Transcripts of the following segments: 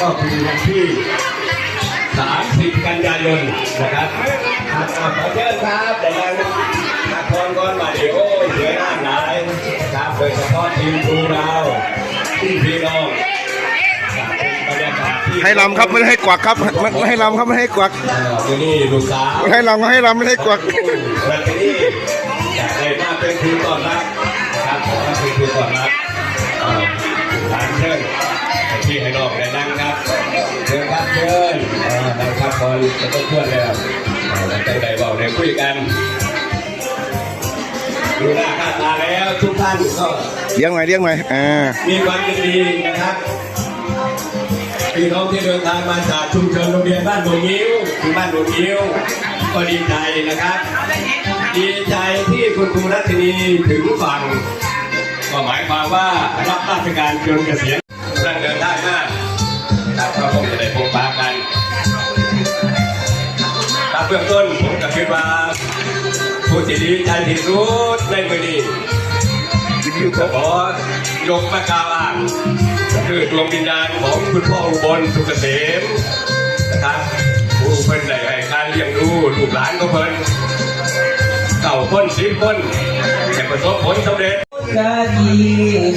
ก็คือวันที่ 30 กันยายนนะครับอะขอเชิญครับแต่ยังนักพรก่อนมาเดี๋ยวโอ้ยเสือหน้าหนายครับโดยเฉพาะทีมครูเราที่พี่น้องครับบรรยากาศที่ให้ลำครับไม่ได้ให้กวักครับไม่ไม่ให้ลำครับไม่ให้กวักเอ่อที่นี่ลูกสาวไม่ให้ลำก็ให้ลำไม่ให้กวักและที่นี่จะได้มาเป็นครูก่อนรับครับมาเป็นครูก่อนรับเอ่อทานเชิญให้พี่ให้น้องได้นั่งครั จะต้องเพื่อนแล้วเอ่อแล้วจังใดบอกได้คุยกันดูหน้าค่าตาแล้วทุกท่านก็เลี้ยงหน่อยเลี้ยงหน่อยอ่ามีความยินดีนะครับพี่น้องที่เดินทางมาจากชุมชนโรงเรียนบ้านดงยิ้วคือบ้านดงยิ้วก็ดีใจนะครับ ดีใจที่คุณครูรัตนีถึงฝั่งก็หมายความว่ารับราชการจนเกษียณ เบื้องต้นผมก็คิดว่า ผู้ที่ดีใจที่สุดในมือนี้วิทยุขอยกมากล่าวอ้างคือดวงวิญญาณของคุณพ่ออุบลสุกเกษมนะครับผู้เพิ่นได้ให้การเลี้ยงดูลูกหลานของเพิ่นเก่าคนสิบคนแต่ประสบผลสำเร็จกาดี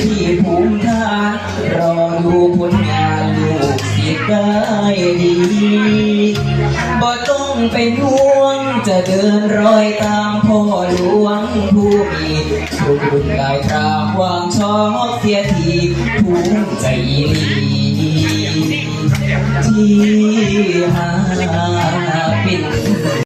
ที่ภูมิฐานรอดูผลงานลูกศิษย์ได้ดี บ่ต้องเป็นห่วง จะเดินรอยตามพ่อหลวงผู้มีผู้บุญกายตราวางชอบเสียทีภูมิใจดีที่หา